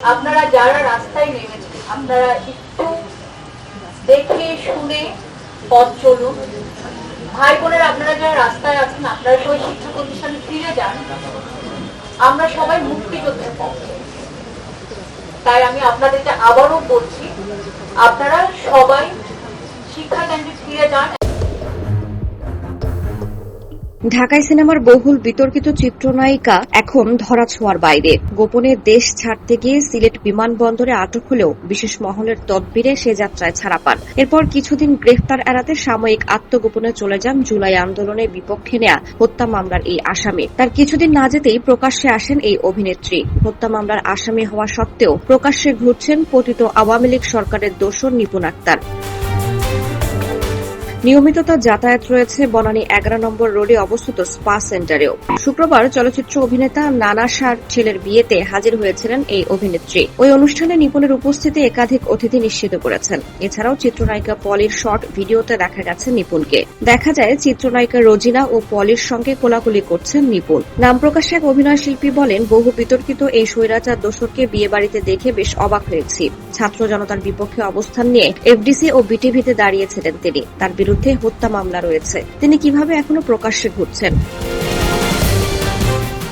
আপনারা যারা রাস্তায় নেমেছেন, আপনারা একটু দেখে শুনে পথ চলুন। ভাই বোনের আপনারা যারা রাস্তায় আছেন, আপনারা সবাই শিক্ষা প্রতিষ্ঠানে ফিরে যান। আমরা সবাই মুক্তিযোদ্ধার পক্ষে। তাই আমি আপনাদেরকে আবারও বলছি, আপনারা সবাই শিক্ষা কেন্দ্রে ফিরে যান ঢাকাই সিনেমার বহুল বিতর্কিত চিত্রনায়িকা এখন ধরাছোঁয়ার বাইরে। গোপনে দেশ ছাড়তে গিয়ে সিলেট বিমানবন্দরে আটক হলেও বিশেষ মহলের তদবিরে সে যাত্রায় ছাড়া পান। এরপর কিছুদিন গ্রেফতার এড়াতে সাময়িক আত্মগোপনে চলে যান জুলাই আন্দোলনের বিপক্ষে নেয়া হত্যা মামলার এই আসামি। তার কিছুদিন না যেতেই প্রকাশ্যে আসেন এই অভিনেত্রী। হত্যা মামলার আসামি হওয়া সত্ত্বেও প্রকাশ্যে ঘুরছেন পতিত আওয়ামী লীগ সরকারের দোসর নিপুণ আক্তার। নিয়মিত তার যাতায়াত রয়েছে বনানী এগারো নম্বর রোডে অবস্থিত স্পা সেন্টারেও। শুক্রবার চলচ্চিত্র অভিনেতা নানা শাহর ছেলের বিয়েতে হাজির হয়েছিলেন এই অভিনেত্রী। ওই অনুষ্ঠানে নিপুণের উপস্থিতি একাধিক অতিথি নিশ্চিত করেছেন। এছাড়াও চিত্রনায়িকা পলির শর্ট ভিডিওতে দেখা গেছে নিপুণকে। দেখা যায়, চিত্রনায়িকা রোজিনা ও পলির সঙ্গে কোলাকুলি করছেন নিপুণ। নাম প্রকাশে এক অভিনয় শিল্পী বলেন, বহু বিতর্কিত এই স্বৈরাচার দোষরকে বিয়ে বাড়িতে দেখে বেশ অবাক হয়েছি। ছাত্র জনতার বিপক্ষে অবস্থান নিয়ে এফডিসি ও বিটিভিতে দাঁড়িয়েছিলেন তিনি। তার বিরুদ্ধে হত্যা মামলা রয়েছে। তিনি কীভাবে এখনও প্রকাশ্যে ঘুরছেন?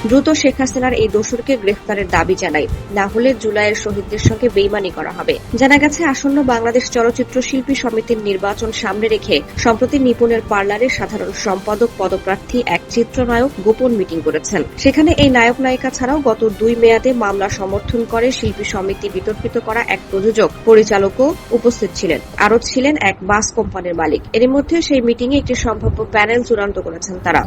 দ্রুত শেখ হাসিনার এই দোসরকে গ্রেফতারের দাবি জানায়। না হলে জুলাইয়ের শহীদদের সঙ্গে বেইমানি করা হবে। জানা গেছে, আসন্ন বাংলাদেশ চলচ্চিত্র শিল্পী সমিতির নির্বাচন সামনে রেখে সম্প্রতি নিপুণের পার্লারে সাধারণ সম্পাদক পদপ্রার্থী এক চিত্রনায়ক গোপন মিটিং করেছেন। সেখানে এই নায়ক নায়িকা ছাড়াও গত দুই মেয়াদে মামলা সমর্থন করে শিল্পী সমিতি বিতর্কিত করা এক প্রযোজক পরিচালকও উপস্থিত ছিলেন। আরও ছিলেন এক বাস কোম্পানির মালিক। এর মধ্যে সেই মিটিংয়ে একটি সম্ভাব্য প্যানেল চূড়ান্ত করেছেন তারা।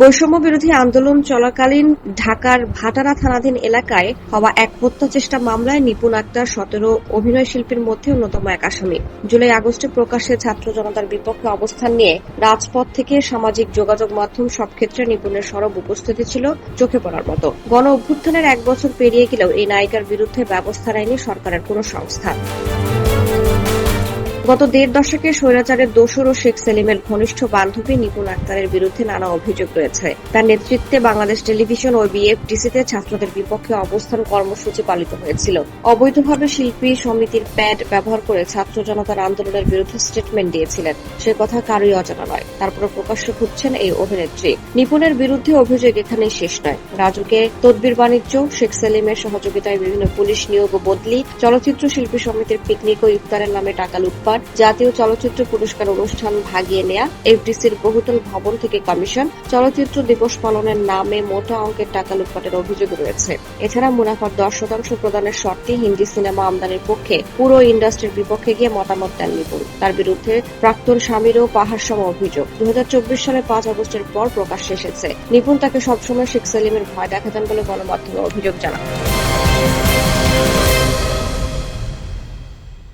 বৈষম্য বিরোধী আন্দোলন চলাকালীন ঢাকার ভাটারা থানাধীন এলাকায় হওয়া এক হত্যা চেষ্টা মামলায় নিপুণ আক্তার, সতেরো অভিনয় শিল্পীর মধ্যে অন্যতম এক আসামি। জুলাই আগস্টে প্রকাশ্যে ছাত্র জনতার বিপক্ষে অবস্থান নিয়ে রাজপথ থেকে সামাজিক যোগাযোগ মাধ্যম সব ক্ষেত্রে নিপুণের সরব উপস্থিতি ছিল চোখে পড়ার মতো। গণ অভ্যুত্থানের এক বছর পেরিয়ে গেলেও এই নায়িকার বিরুদ্ধে ব্যবস্থা নেয়নি সরকারের কোনো সংস্থা। গত দেড় দশকে স্বৈরাচারের দোসর ও শেখ সেলিমের ঘনিষ্ঠ বান্ধবী নিপুণ আক্তারের বিরুদ্ধে নানা অভিযোগ রয়েছে। তার নেতৃত্বে বাংলাদেশ টেলিভিশন ও বিএফটিসিতে ছাত্রদের বিপক্ষে অবস্থান কর্মসূচি পালিত হয়েছিল। অবৈধভাবে শিল্পী সমিতির প্যাড ব্যবহার করে ছাত্র জনতার আন্দোলনের বিরুদ্ধে স্টেটমেন্ট দিয়েছিলেন। সে কথা কারোই অজানা নয়। তারপর প্রকাশ্য খুঁজছেন এই অভিনেত্রী। নিপুণের বিরুদ্ধে অভিযোগ এখানেই শেষ নয়। রাজুকে তদবির বাণিজ্য, শেখ সেলিমের সহযোগিতায় বিভিন্ন পুলিশ নিয়োগ ও বদলি, চলচ্চিত্র শিল্পী সমিতির পিকনিক ও ইফতারের নামে টাকা লুটপাট জাতীয় চলচ্চিত্র পুরস্কার অনুষ্ঠান ভাগিয়ে নেয়া এফডিসির বহুতল ভবন থেকে কমিশন চলচ্চিত্র দিবস পালনের নামে মোটা অঙ্কের টাকা লুটপাটের অভিযোগ রয়েছে। এছাড়া মুনাফার দশ শতাংশ প্রদানের শর্তে হিন্দি সিনেমা আমদানির পক্ষে পুরো ইন্ডাস্ট্রির বিপক্ষে গিয়ে মতামত দেন নিপুণ। তার বিরুদ্ধে প্রাক্তন স্বামীরও পাহাড় সম অভিযোগ। দু সালে পাঁচ আগস্টের পর প্রকাশ্যে এসেছে। নিপুণ তাকে সবসময় শেখ সেলিমের ভয় দেখাতেন বলে গণমাধ্যমে অভিযোগ জানান।